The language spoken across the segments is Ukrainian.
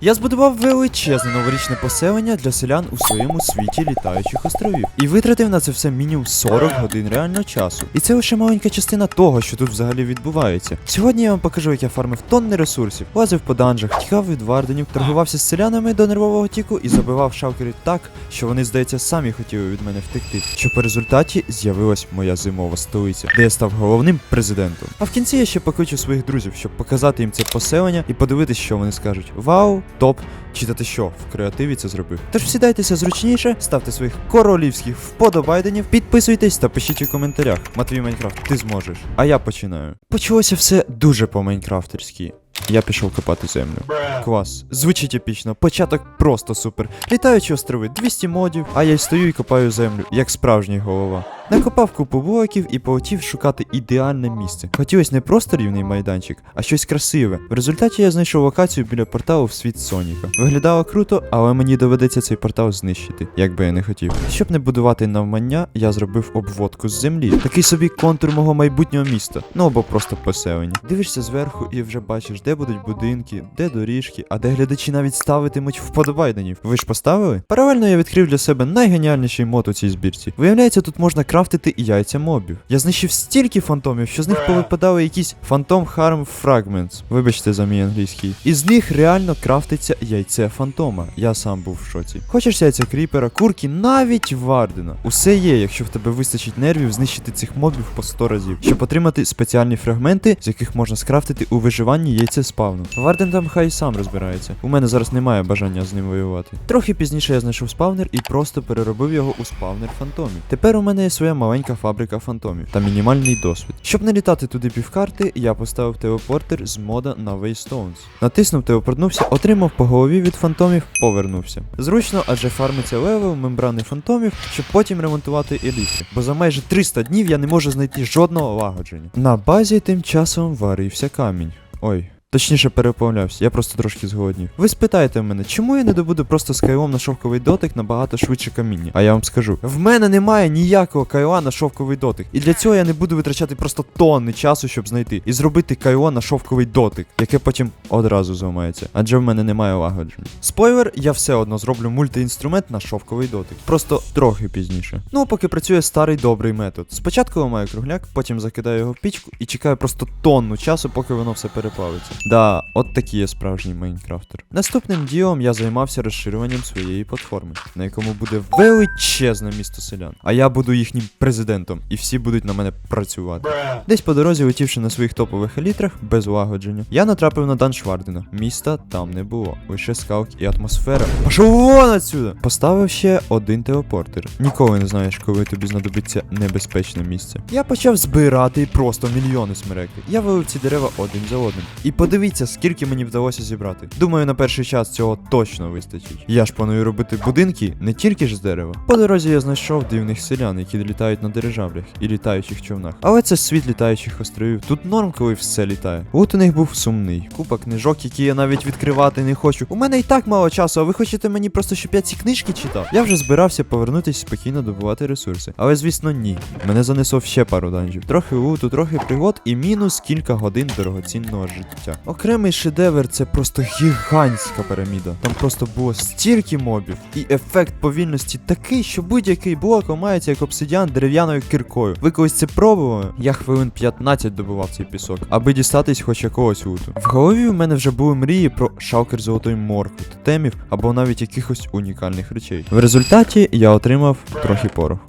Я збудував величезне новорічне поселення для селян у своєму світі літаючих островів і витратив на це все мінімум 40 годин реального часу. І це лише маленька частина того, що тут взагалі відбувається. Сьогодні я вам покажу, як я фармив тонни ресурсів, лазив по данжах, тікав від варденів, торгувався з селянами до нервового тіку і забивав шалкерів так, що вони, здається, самі хотіли від мене втекти. Що по результаті з'явилась моя зимова столиця, де я став головним президентом. А в кінці я ще покличу своїх друзів, щоб показати їм це поселення і подивитись, що вони скажуть. Вау, топ, чи та що, в креативі це зробив. Тож сідайтеся зручніше, ставте своїх королівських вподобайденів, підписуйтесь та пишіть у коментарях. Матвій Майнкрафт, ти зможеш. А я починаю. Почалося все дуже по-майнкрафтерськи. Я пішов копати землю. Клас. Звучить епічно. Початок просто супер. Літаючі острови, 200 модів, а я й стою і копаю землю, як справжній голова. Накопав купу блоків і полетів шукати ідеальне місце. Хотілося не просто рівний майданчик, а щось красиве. В результаті я знайшов локацію біля порталу в світ Соніка. Виглядало круто, але мені доведеться цей портал знищити, як би я не хотів. Щоб не будувати навмання, я зробив обводку з землі. Такий собі контур мого майбутнього міста. Ну або просто поселення. Дивишся зверху і вже бачиш, де будуть будинки, де доріжки, а де глядачі навіть ставитимуть вподобайденів. Ви ж поставили? Паралельно я відкрив для себе найгеніальніший мод у цій збірці. Виявляється, тут можна крафтити і яйця мобів. Я знищив стільки фантомів, що з них повипадали якісь Phantom Harm Fragments. Вибачте за мій англійський. І з них реально крафтиться яйце фантома. Я сам був в шоці. Хочеш яйця кріпера, курки, навіть вардена. Усе є, якщо в тебе вистачить нервів знищити цих мобів по 100 разів, щоб отримати спеціальні фрагменти, з яких можна скрафтити у виживанні яйце спавну. Варден там хай сам розбирається. У мене зараз немає бажання з ним воювати. Трохи пізніше я знайшов спавнер і просто переробив його у спавнер фантомів. Тепер у мене є своя маленька фабрика фантомів та мінімальний досвід. Щоб не літати туди півкарти, я поставив телепортер з мода на Waystones. Натиснув, телепортнувся, отримав по голові від фантомів, повернувся. Зручно, адже фармиться левел, мембрани фантомів, щоб потім ремонтувати елітри. Бо за майже 300 днів я не можу знайти жодного лагодження. На базі тим часом варився камінь. Ой. Точніше переповнявся, я просто трошки зголоднів. Ви спитаєте мене, чому я не добуду просто скайлом на шовковий дотик набагато швидше каміння? А я вам скажу: в мене немає ніякого кайла на шовковий дотик. І для цього я не буду витрачати просто тонни часу, щоб знайти. І зробити кайло на шовковий дотик, яке потім одразу зламається. Адже в мене немає лагодження. Спойлер, я все одно зроблю мультиінструмент на шовковий дотик. Просто трохи пізніше. Ну, поки працює старий добрий метод. Спочатку ламаю кругляк, потім закидаю його в пічку і чекаю просто тонну часу, поки воно все переплавиться. Да, от такий є справжній майнкрафтер. Наступним ділом я займався розширюванням своєї платформи, на якому буде величезне місто селян. А я буду їхнім президентом, і всі будуть на мене працювати. Десь по дорозі, летівши на своїх топових елітрах без улагодження, я натрапив на Дан Швардена. Міста там не було, лише скаут і атмосфера. Пішов вон отсюда! Поставив ще один телепортер. Ніколи не знаєш, коли тобі знадобиться небезпечне місце. Я почав збирати просто мільйони смереків. Я вилив ці дерева один за одним. І подивіться, скільки мені вдалося зібрати. Думаю, на перший час цього точно вистачить. Я ж планую робити будинки не тільки ж з дерева. По дорозі я знайшов дивних селян, які літають на дирижаблях і літаючих човнах. Але це світ літаючих островів. Тут норм, коли все літає. От у них був сумний. Купа книжок, які я навіть відкривати не хочу. У мене і так мало часу, а ви хочете мені просто, щоб я ці книжки читав? Я вже збирався повернутися спокійно добувати ресурси. Але звісно, ні. Мене занесло ще пару данжів. Трохи луту, трохи пригод і мінус кілька годин дорогоцінного життя. Окремий шедевр це просто гігантська піраміда. Там просто було стільки мобів, і ефект повільності такий, що будь-який блок ламається як обсидіан дерев'яною кіркою. Ви колись це пробували? Я хвилин 15 добував цей пісок, аби дістатись хоч якогось луту. В голові у мене вже були мрії про шалкер золотої моркви, тотемів або навіть якихось унікальних речей. В результаті я отримав трохи пороху.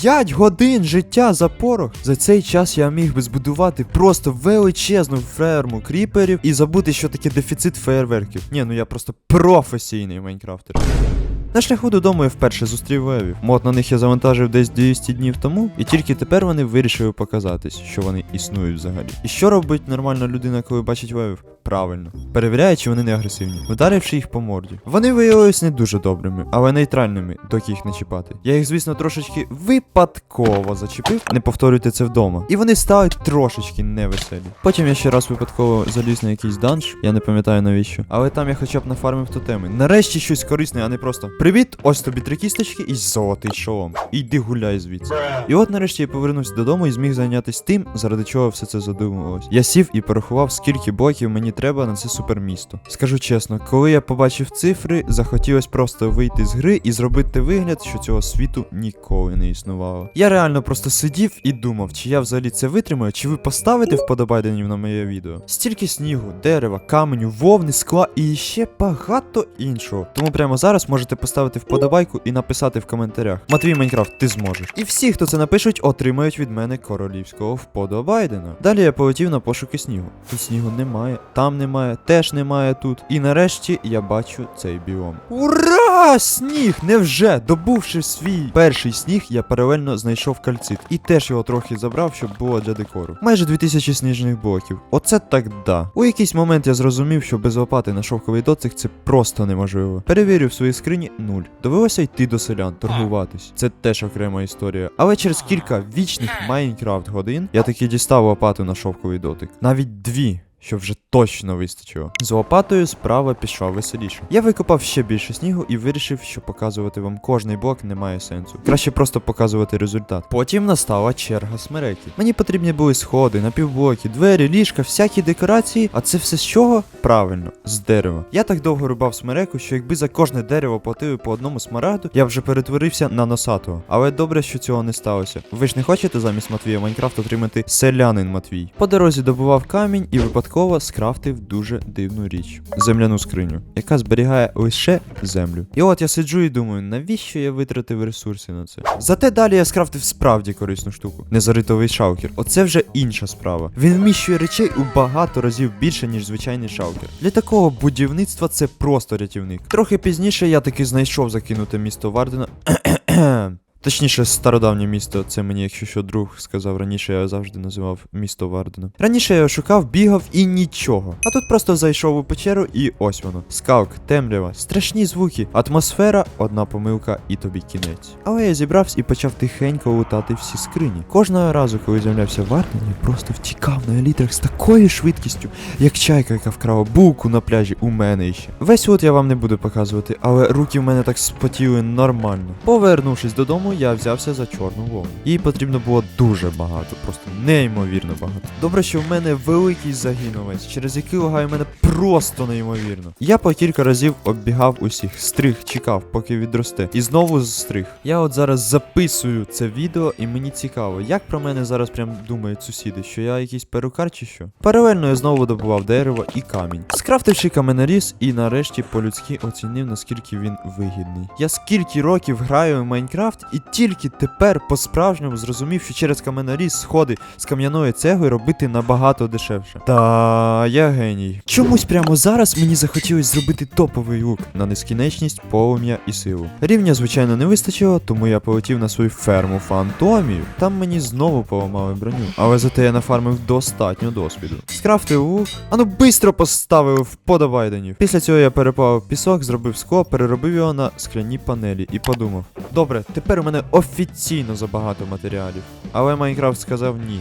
5 годин життя за порох. За цей час я міг би збудувати просто величезну ферму кріперів і забути, що таке дефіцит фейерверків. Ні, ну я просто професійний майнкрафтер. На шляху додому я вперше зустрів вевів. Мод на них я завантажив десь 200 днів тому, і тільки тепер вони вирішили показатись, що вони існують взагалі. І що робить нормальна людина, коли бачить вевів? Правильно, перевіряє, чи вони не агресивні, вдаривши їх по морді. Вони виявились не дуже добрими, але нейтральними, доки їх не чіпати. Я їх, звісно, трошечки випадково зачепив, не повторюйте це вдома. І вони стали трошечки невеселі. Потім я ще раз випадково заліз на якийсь данж, я не пам'ятаю навіщо. Але там я хоча б нафармив тотеми. Нарешті щось корисне, а не просто. Привіт, ось тобі три кісточки і золотий шолом. Іди гуляй звідси. І от нарешті я повернувся додому і зміг зайнятися тим, заради чого все це задумувалось. Я сів і порахував, скільки блоків мені треба на це супермісто. Скажу чесно, коли я побачив цифри, захотілось просто вийти з гри і зробити вигляд, що цього світу ніколи не існувало. Я реально просто сидів і думав, чи я взагалі це витримаю, чи ви поставите вподобайденів на моє відео. Стільки снігу, дерева, каменю, вовни, скла і ще багато іншого. Тому прямо зараз можете поставити вподобайку і написати в коментарях. Матвій Майнкрафт, ти зможеш. І всі, хто це напишуть, отримають від мене королівського вподобайдена. Далі я полетів на пошуки снігу. Тут снігу немає, там немає, теж немає тут. І нарешті я бачу цей біом. Ура! Сніг! Невже? Добувши свій перший сніг, я паралельно знайшов кальцит. І теж його трохи забрав, щоб було для декору. Майже 2000 сніжних блоків. Оце так да. У якийсь момент я зрозумів, що без лопати на шовковий доцик це просто неможливо. Перевірив в своїй скрині нуль. Довелося йти до селян, торгуватись. Це теж окрема історія. Але через кілька вічних Майнкрафт годин я таки дістав лопату на шовковий дотик. Навіть дві. Що вже точно вистачило. З лопатою справа пішла веселіше. Я викопав ще більше снігу і вирішив, що показувати вам кожний блок не має сенсу. Краще просто показувати результат. Потім настала черга смереки. Мені потрібні були сходи, напівблоки, двері, ліжка, всякі декорації. А це все з чого? Правильно, з дерева. Я так довго рубав смереку, що якби за кожне дерево платили по одному смарагду, я вже перетворився на носатого. Але добре, що цього не сталося. Ви ж не хочете замість Матвія Майнкрафт отримати селянин Матвій. По дорозі добував камінь і випадково скрафтив дуже дивну річ земляну скриню, яка зберігає лише землю. І от я сиджу і думаю, навіщо я витратив ресурси на це? Зате далі я скрафтив справді корисну штуку. Незаритовий шаукер. Оце вже інша справа. Він вміщує речей у багато разів більше, ніж звичайний шаукер. Для такого будівництва це просто рятівник. Трохи пізніше я таки знайшов закинуте місто Вардена. Точніше, стародавнє місто, це мені, якщо що друг сказав раніше, я завжди називав місто Вардена. Раніше я його шукав, бігав і нічого. А тут просто зайшов у печеру і ось воно. Скалк, темрява, страшні звуки, атмосфера, одна помилка і тобі кінець. Але я зібрався і почав тихенько лутати всі скрині. Кожного разу, коли з'являвся в Вардені, я просто втікав на елітрах з такою швидкістю, як чайка, яка вкрала булку на пляжі у мене іще. Весь лут я вам не буду показувати, але руки в мене так спотіли нормально. Повернувшись додому, я взявся за чорну вовну. Їй потрібно було дуже багато, просто неймовірно багато. Добре, що в мене великий загиновець, через який лагає мене просто неймовірно. Я по кілька разів оббігав усіх, стриг, чекав, поки відросте, і знову стриг. Я от зараз записую це відео, і мені цікаво, як про мене зараз прям думають сусіди, що я якийсь перукар чи що. Паралельно я знову добував дерево і камінь. Скрафтивши каменоріз, і нарешті по-людськи оцінив, наскільки він вигідний. Я скільки років граю в Майнкрафт, і тільки тепер по-справжньому зрозумів, що через каменоріз сходи з кам'яної цегли робити набагато дешевше. Та я геній. Чомусь прямо зараз мені захотілось зробити топовий лук на нескінченність, полум'я і силу. Рівня, звичайно, не вистачило, тому я полетів на свою ферму фантомію. Там мені знову поламали броню. Але зате я нафармив достатньо досвіду. Скрафтив лук, а ну бистро поставив вподобайденів. Після цього я переплавив пісок, зробив скло, переробив його на скляні панелі і подумав: добре, тепер у мене офіційно забагато матеріалів. Але Майнкрафт сказав ні.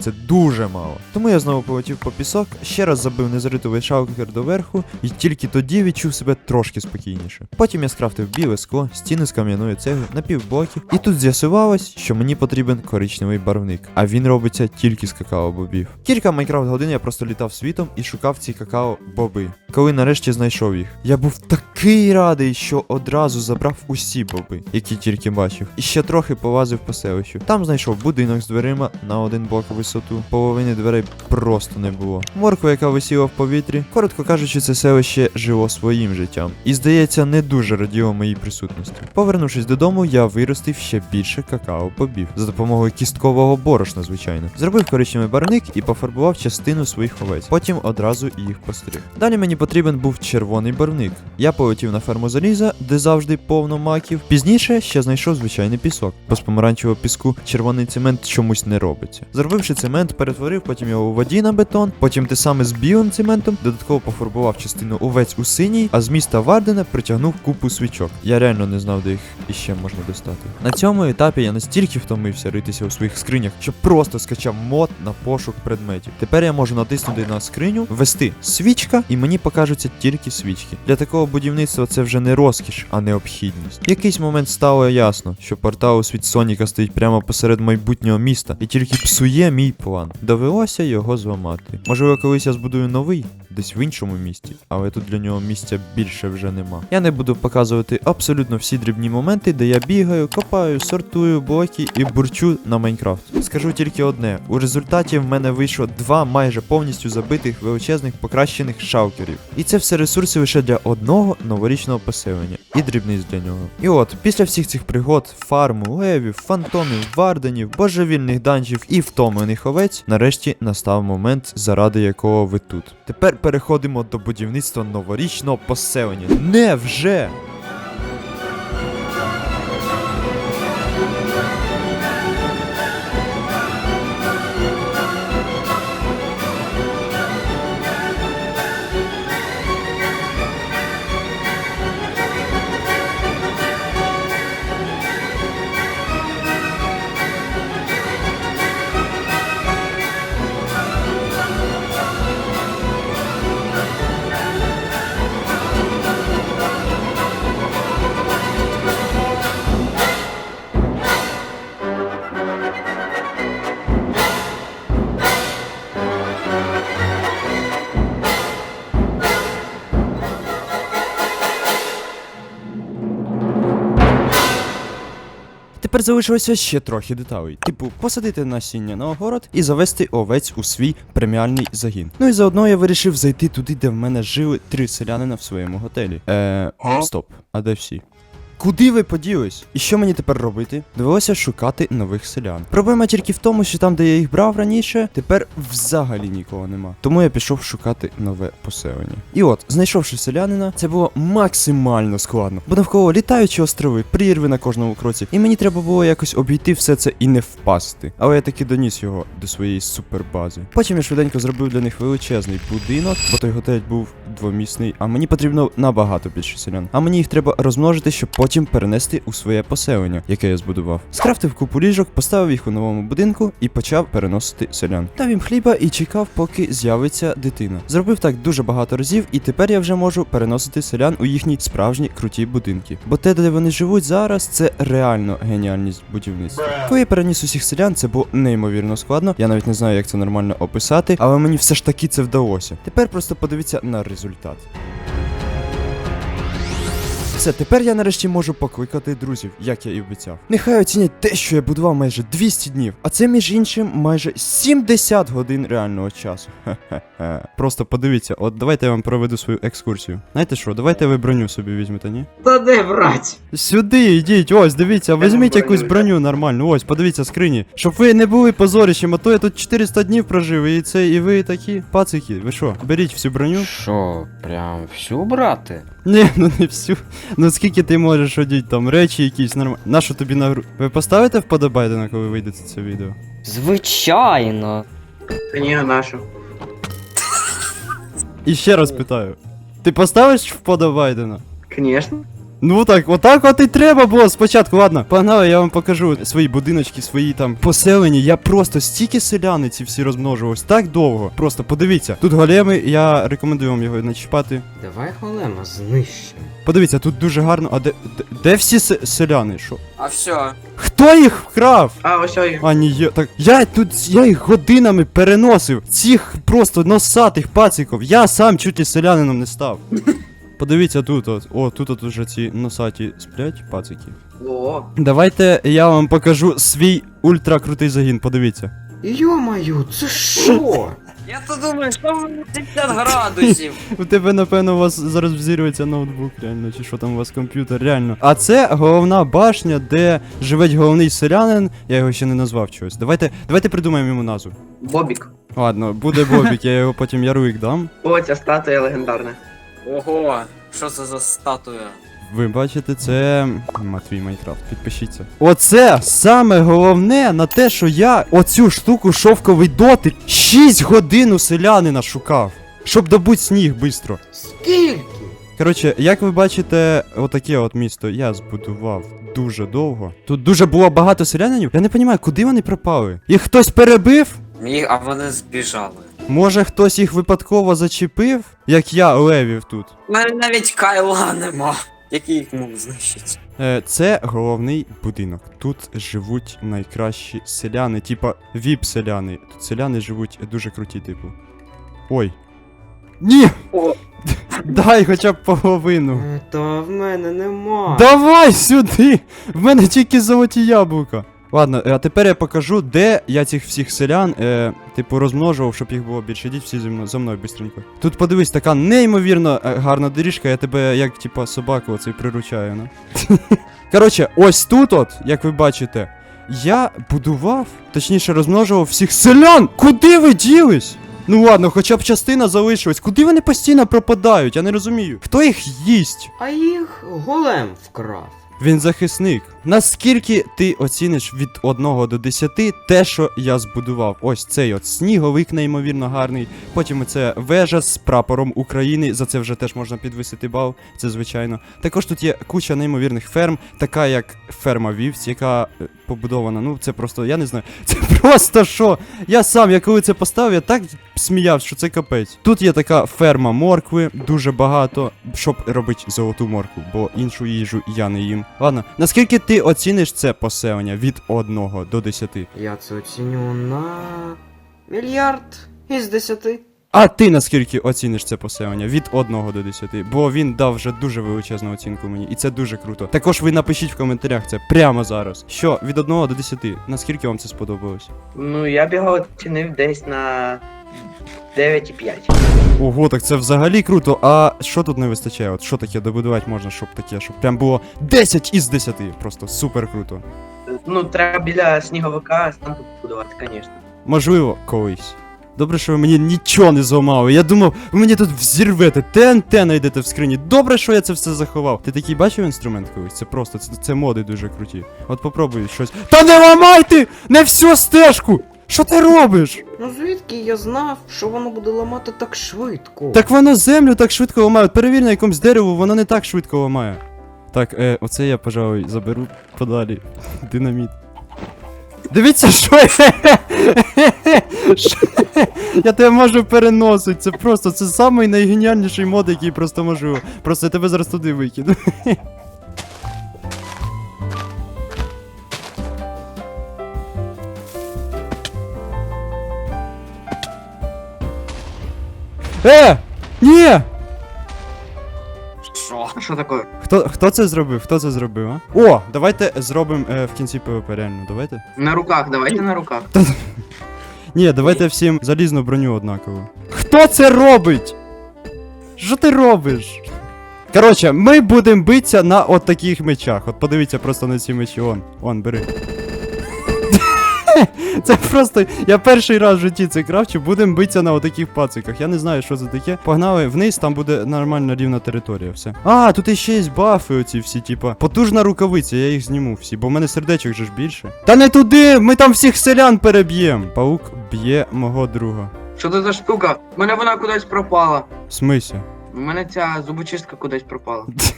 Це дуже мало. Тому я знову полетів по пісок, ще раз забив незаритовий шаукер доверху, і тільки тоді відчув себе трошки спокійніше. Потім я скрафтив біле скло, стіни з кам'яної цегли, напівблоків, і тут з'ясувалось, що мені потрібен коричневий барвник, а він робиться тільки з какао-бобів. Кілька майнкрафт годин я просто літав світом і шукав ці какао-боби. Коли нарешті знайшов їх, я був такий радий, що одразу забрав усі боби, які тільки бачив, і ще трохи повазив по селищу. Там знайшов будинок з дверима на один блок висоту. Половини дверей просто не було. Морква, яка висіла в повітрі. Коротко кажучи, це селище жило своїм життям. І здається, не дуже раділо моїй присутності. Повернувшись додому, я виростив ще більше какао-бобів за допомогою кісткового борошна, звичайно. Зробив коричневий барник і пофарбував частину своїх овець. Потім одразу їх постриг. Далі мені потрібен був червоний барвник. Я полетів на ферму заліза, де завжди повно маків. Пізніше ще знайшов звичайний пісок, бо з помаранчевого піску червоний цемент чомусь не робиться. Зробивши цемент, перетворив потім його у воді на бетон, потім те саме з білим цементом, додатково пофарбував частину овець у синій, а з міста Вардена притягнув купу свічок. Я реально не знав, де їх іще можна достати. На цьому етапі я настільки втомився ритися у своїх скринях, що просто скачав мод на пошук предметів. Тепер я можу натиснути на скриню, ввести свічка, і мені покажуться тільки свічки. Для такого будівництва це вже не розкіш, а необхідність. В якийсь момент стало ясно, що портал у світ Соніка стоїть прямо посеред майбутнього міста і тільки псує мій план. Довелося його зламати. Можливо, колись я збудую новий, десь в іншому місті, але тут для нього місця більше вже нема. Я не буду показувати абсолютно всі дрібні моменти, де я бігаю, копаю, сортую блоки і бурчу на Майнкрафт. Скажу тільки одне: у результаті в мене вийшло два майже повністю забитих величезних покращених шалкерів. І це все ресурси лише для одного новорічного поселення і дрібниць для нього. І от, після всіх цих пригод, фарму, левів, фантомів, варденів, божевільних данжів і втомлених овець, нарешті настав момент, заради якого ви тут. Тепер переходимо до будівництва новорічного поселення. Невже? Залишилося ще трохи деталей. Типу, посадити насіння на огород і завести овець у свій преміальний загін. Ну і заодно я вирішив зайти туди, де в мене жили три селянина в своєму готелі. Е, стоп, а де всі? Куди ви поділись? І що мені тепер робити? Довелося шукати нових селян. Проблема тільки в тому, що там, де я їх брав раніше, тепер взагалі нікого нема. Тому я пішов шукати нове поселення. І от, знайшовши селянина, це було максимально складно, бо навколо літаючі острови, прірви на кожному кроці, і мені треба було якось обійти все це і не впасти. Але я таки доніс його до своєї супербази. Потім я швиденько зробив для них величезний будинок, бо той готель був двомісний, а мені потрібно набагато більше селян. А мені їх треба розмножити, щоб потім перенести у своє поселення, яке я збудував. Скрафтив купу ліжок, поставив їх у новому будинку і почав переносити селян. Дав їм хліба і чекав, поки з'явиться дитина. Зробив так дуже багато разів, і тепер я вже можу переносити селян у їхні справжні круті будинки. Бо те, де вони живуть зараз, це реально геніальність будівництва. Коли я переніс усіх селян, це було неймовірно складно. Я навіть не знаю, як це нормально описати, але мені все ж таки це вдалося. Тепер просто подивіться на результат результат. Все, тепер я нарешті можу покликати друзів, як я і обіцяв. Нехай оцінять те, що я будував майже 200 днів, а це між іншим майже 70 годин реального часу. Хе-хе-хе. Просто подивіться, от давайте я вам проведу свою екскурсію. Знаєте що, давайте ви броню собі візьмете, ні? Та де брать? Сюди йдіть, ось, дивіться, візьміть броню якусь броню нормальну, ось, подивіться скрині. Щоб ви не були позорищем, а то я тут 400 днів прожив, і це, і ви такі пацики. Ви що, беріть всю броню? Що, прям всю брати? Ні, ну не всю. Ну скільки ти можеш одіть там речі якісь нормальні. Нащо тобі на гру. Ви поставите вподобайдена, коли вийде це відео? Звичайно. Ні, нашу. І ще раз питаю. Ти поставиш вподобайдена? Конечно. Ну так, отак от і треба було спочатку. Ладно, погнали, я вам покажу свої будиночки, свої там поселення. Я просто стільки селяни ці всі розмножувався так довго. Просто подивіться, тут големи, я рекомендую вам його не чіпати. Давай голема знищимо. Подивіться, тут дуже гарно. А де, де, де всі се- селяни? Що? А все. Хто їх вкрав? А, ось ой. А ні, я так. Я тут я їх годинами переносив. Цих просто носатих пациків. Я сам чуть ли селянином не став. Подивіться тут, от. О, тут от уже ці носаті сплять пацики. О, Давайте я вам покажу свій ультракрутий загін, подивіться. Йо-маю, це що? Я то думаю, що в 70 градусів. У тебе, напевно, у вас зараз взірюється ноутбук, реально, чи що там у вас комп'ютер, реально. А це головна башня, де живе головний селянин. Я його ще не назвав чогось. Давайте, давайте придумаємо йому назву. Бобік. Ладно, буде Бобік, я його потім Яруїк дам. О, ця статуя легендарна. Ого, що це за статуя? Ви бачите, це Матвій Майнкрафт, підпишіться. Оце саме головне на те, що я оцю штуку шовковий дотик 6 годин у селянина шукав, щоб добути сніг швидко. Скільки? Коротше, як ви бачите, отаке от місто я збудував дуже довго. Тут дуже було багато селянинів. Я не розумію, куди вони пропали. Їх хтось перебив? Їх, а вони збіжали. Може хтось їх випадково зачепив, як я левів тут. У мене навіть кайла нема. Який їх мог знищити? Е, Це головний будинок. Тут живуть найкращі селяни, типа віп-селяни. Тут селяни живуть дуже круті, типу. Ой. Ні! О, Дай хоча б половину. Та в мене нема. Давай сюди! В мене тільки золоті яблука. Ладно, а тепер я покажу, де я цих всіх селян, е, типу, розмножував, щоб їх було більше. Ідіть всі зі мною, за мною бистренько. Тут подивись, така неймовірно е, гарна доріжка, я тебе як, типа, собаку оцей приручаю, ну. Коротше, ось тут от, як ви бачите, я будував, точніше розмножував всіх селян! Куди ви ділись? Ну ладно, хоча б частина залишилась. Куди вони постійно пропадають? Я не розумію. Хто їх їсть? А їх голем вкрав. Він захисник. Наскільки ти оціниш від 1 до 10 те, що я збудував? Ось цей от сніговик неймовірно гарний. Потім це вежа з прапором України. За це вже теж можна підвисити бал, це звичайно. Також тут є куча неймовірних ферм, така як ферма Вівць, яка е, побудована. Ну, це просто, я не знаю. Це просто що? Я сам, я коли це поставив, я так сміявся, що це капець. Тут є така ферма моркви, дуже багато, щоб робити золоту моркву, бо іншу їжу я не їм. Ладно, наскільки ти оціниш це поселення від 1 до 10? Я це оціню на мільярд із десяти. А ти наскільки оціниш це поселення від 1 до 10? Бо він дав вже дуже величезну оцінку мені, і це дуже круто. Також ви напишіть в коментарях це прямо зараз. Що від 1 до 10, наскільки вам це сподобалось? ну я б його оцінив десь на 9,5. Ого, так це взагалі круто. А що тут не вистачає? От що таке добудувати можна, щоб таке, щоб прям було 10 із 10. Просто супер круто. Ну, треба біля сніговика станку побудувати, звісно. Можливо, колись. Добре, що ви мені нічого не зламали. Я думав, ви мені тут взірвете, ТНТ знайдете в скрині. Добре, що я це все заховав. Ти такий бачив інструмент колись? Це просто, це, це моди дуже круті. От попробуй щось. Та не ламайте! Не всю стежку! Що ти робиш? Ну звідки я знав, що воно буде ламати так швидко? Так воно землю так швидко ламає. От Перевір на якомусь дереву, воно не так швидко ламає. Так, е, оце я, пожалуй, заберу подалі. Динаміт. Дивіться, що я. Я тебе можу переносити. Це просто це самий найгеніальніший мод, який просто можу. Просто я тебе зараз туди викину. Е! Ні! Що? А що таке? Хто, хто це зробив? Хто це зробив, а? О, давайте зробимо е, в кінці ПВП, реально, давайте. На руках, давайте на руках. Ні, давайте всім залізну броню однаково. Хто це робить? Що ти робиш? Коротше, ми будемо битися на от таких мечах. От подивіться просто на ці мечі. Он, он, бери. Це просто. Я перший раз в житті це кравчу, будемо битися на отаких пациках. Я не знаю, що це таке. Погнали вниз, там буде нормальна рівна територія. Все. А, тут іще є бафи, оці всі, типа. Потужна рукавиця, я їх зніму всі, бо в мене сердечок же ж більше. Та не туди! Ми там всіх селян переб'ємо. Паук б'є мого друга. Що це за штука? У мене вона кудись пропала. В смислі? У мене ця зубочистка кудись пропала.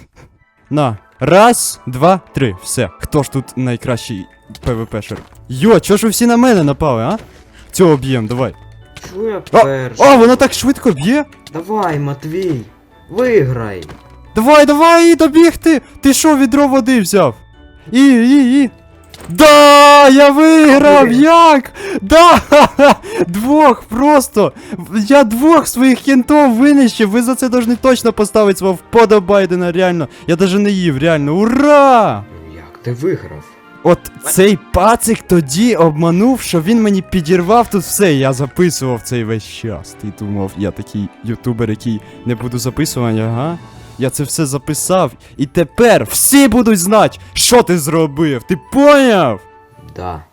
На. Раз, два, три. Все. Хто ж тут найкращий ПВПшер? Йо, чого ж ви всі на мене напали, а? Цього б'єм, давай. Чого я А, перший? О, воно так швидко б'є. Давай, Матвій, виграй. Давай, давай, добігти! Ти що, відро води взяв? І, і, і. Да, я виграв! Як? Да! Двох просто! Я двох своїх кінтов винищив! Ви за це должны точно поставити свого вподобайдена, реально. Я даже не їв, реально. Ура! Як ти виграв? От цей пацик тоді обманув, що він мені підірвав тут все. Я записував цей весь час. Ти думав, я такий ютубер, який не буду записувати, ага. Я це все записав, і тепер всі будуть знати, що ти зробив. Ти поняв? Да.